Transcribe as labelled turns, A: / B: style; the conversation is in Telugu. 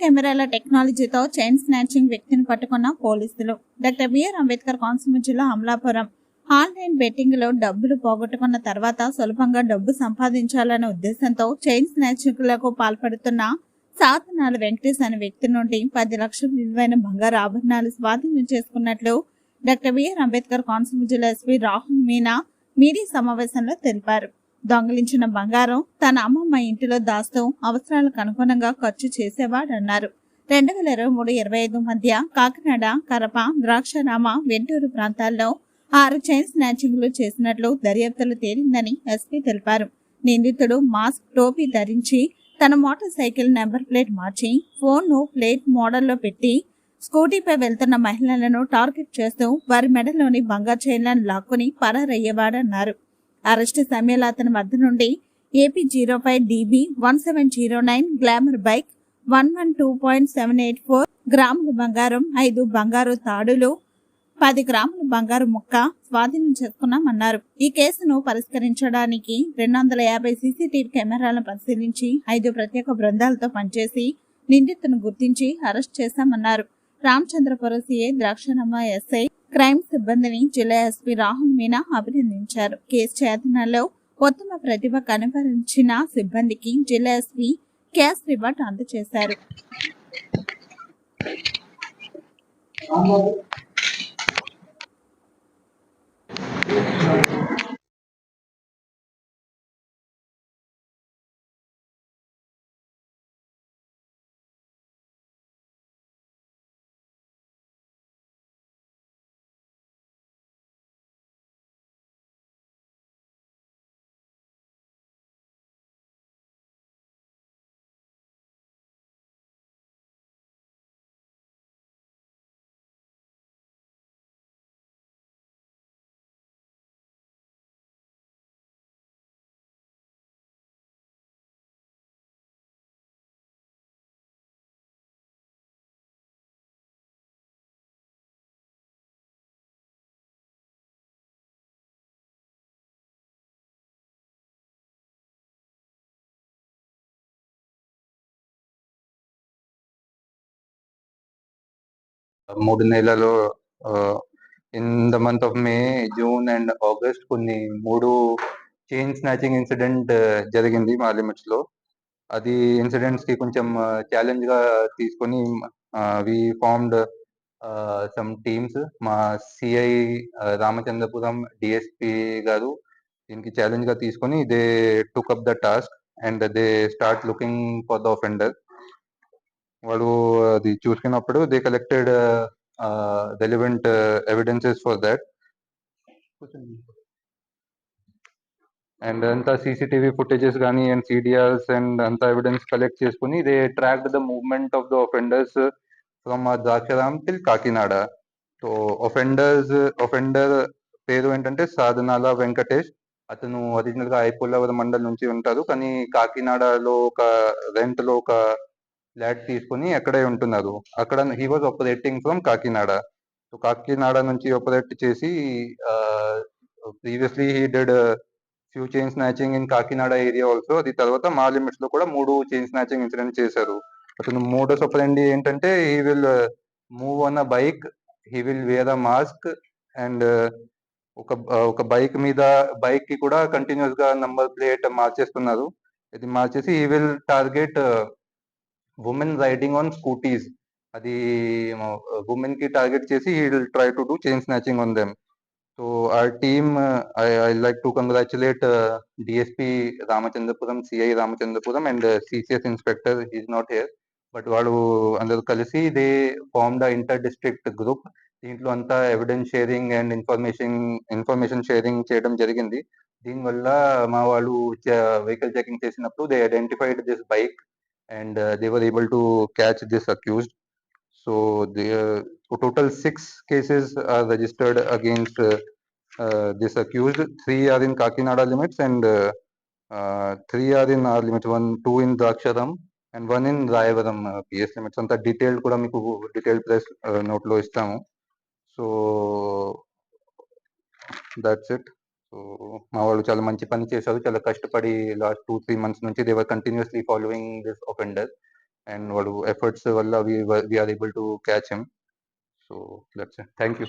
A: కెమెరాల టెక్నాలజీతో చైన్ స్నాచింగ్ వ్యక్తిని పట్టుకున్న పోలీసులు. డాక్టర్ బిఆర్ అంబేద్కర్ కోనసీమ జిల్లా అమలాపురం. ఆన్లైన్ బెట్టింగ్లో డబ్బులు పోగొట్టుకున్న తర్వాత సులభంగా డబ్బు సంపాదించాలనే ఉద్దేశంతో చైన్ స్నాచింగ్లకు పాల్పడుతున్న సాధనాల వెంకటేష్ అనే వ్యక్తి నుండి పది లక్షల విలువైన బంగారు ఆభరణాలు స్వాధీనం చేసుకున్నట్లు డాక్టర్ బిఆర్ అంబేద్కర్ కోనసీమ జిల్లా ఎస్పీ రాహుల్ మీనా మీడియా సమావేశంలో తెలిపారు. దొంగిలించిన బంగారం తన అమ్మమ్మ ఇంటిలో దాస్తూ అవసరాలకు అనుగుణంగా ఖర్చు చేసేవాడన్నారు. రెండు వేల ఇరవై మూడు ఇరవై ఐదు మధ్య కాకినాడ కరప ద్రాక్షరామ వెంటూరు ప్రాంతాల్లో ఆరు చైన్ స్నాచింగ్లు చేసినట్లు దర్యాప్తులు తేలిందని ఎస్పీ తెలిపారు. నిందితుడు మాస్క్ టోపీ ధరించి తన మోటార్ సైకిల్ నెంబర్ ప్లేట్ మార్చి ఫోన్ను ప్లేట్ మోడల్లో పెట్టి స్కూటీపై వెళ్తున్న మహిళలను టార్గెట్ చేస్తూ వారి మెడలోని బంగారు చైన్లను లాక్కుని పరారయ్యేవాడన్నారు. అరెస్టు సమయంలో అతని వద్ద నుండి AP zero five DB one seven zero nine glamour bike one one two point seven eight four గ్రాముల బంగారం ఐదు బంగారు తాడులు పది గ్రాముల బంగారు ముక్క స్వాధీనం చేసుకున్నామన్నారు. ఈ కేసును పరిష్కరించడానికి రెండు వందల యాభై సీసీటీవీ కెమెరాలను పరిశీలించి ఐదు ప్రత్యేక బృందాలతో పనిచేసి నిందితును గుర్తించి అరెస్ట్ చేశామన్నారు. రామచంద్రపురం సీఏ ద్రాక్షణమ్మ ఎస్ఐ క్రైమ్ సిబ్బందిని జిల్లా ఎస్పీ రాహుల్ మీనా అభినందించారు. కేసు చేతనలో ఉత్తమ ప్రతిభ కనబరించిన సిబ్బందికి జిల్లా ఎస్పీ క్యాష్ రివార్డ్ అందజేశారు.
B: మూడు నెలలు in the month of May June and August కొన్ని మూడు చైన్ స్నాచింగ్ ఇన్సిడెంట్ జరిగింది మా లిమిట్స్లో. అది ఇన్సిడెంట్స్కి కొంచెం ఛాలెంజ్గా తీసుకొని వి ఫార్మ్డ్ సమ్ టీమ్స్ మా సిఐ రామచంద్రపురం డిఎస్పి గారు దీనికి ఛాలెంజ్గా తీసుకొని they took up the task and they start looking for the offender వాళ్ళు అది చూసుకున్నప్పుడు they collected relevant evidences for that and అంతా సీసీటీవీ ఫుటేజెస్ కానీ అండ్ సిడిఆర్స్ అండ్ అంతా ఎవిడెన్స్ కలెక్ట్ చేసుకుని they tracked the movement of the offenders from Draksharam till Kakinada so offenders offender పేరు ఏంటంటే సాధనాల వెంకటేష్. అతను ఒరిజినల్గా ఐపుల్లవరం మండల్ నుంచి ఉంటారు. కానీ కాకినాడలో ఒక రెంట్లో ఒక ఫ్లాట్ తీసుకుని అక్కడే ఉంటున్నారు. అక్కడ he was operating from Kakinada. So Kakinada నుంచి ఆపరేట్ చేసి previously he did few chain snatching in Kakinada area also అది తర్వాత మా లిమిట్స్లో కూడా మూడు చైన్ స్నాచింగ్ ఇన్సిడెంట్ చేశారు. అతను మూడో సొపరండి ఏంటంటే he will move on a bike he will wear a mask and ఒక ఒక బైక్ మీద బైక్కి కూడా కంటిన్యూస్గా నంబర్ ప్లేట్ మార్చేస్తున్నారు. ఇది మార్చేసి he will target women riding on scooties అది ఉమెన్కి టార్గెట్ చేసి he will try to do chain snatching on them so our team I like to like DSP Ramachandrapuram CI Ramachandrapuram and CCS inspector is not here but వాళ్ళు అందరూ కలిసి they form the inter district group దీంట్లో అంతా evidence sharing and information information sharing చేయడం జరిగింది. దీనివల్ల మా వాళ్ళు వెహికల్ చెకింగ్ చేసినప్పుడు they identified this bike And they were able to catch this accused so they total six cases are registered against uh, uh, this accused. Three are in Kakinada limits and uh, uh, three are in our limits. One, two in Draksharam and one in Rayavaram uh, PS limits. అంత డీటెయిల్డ్ కూడా మీకు డీటెయిల్ ప్లస్ నోట్ లో ఇస్తాము సో దట్స్ ఇట్ సో మా వాళ్ళు చాలా మంచి పని చేశారు. చాలా కష్టపడి లాస్ట్ టూ త్రీ మంత్స్ నుంచి they were continuously following this offender and వాడు ఎఫర్ట్స్ వల్ల we are able to catch him so that's thank you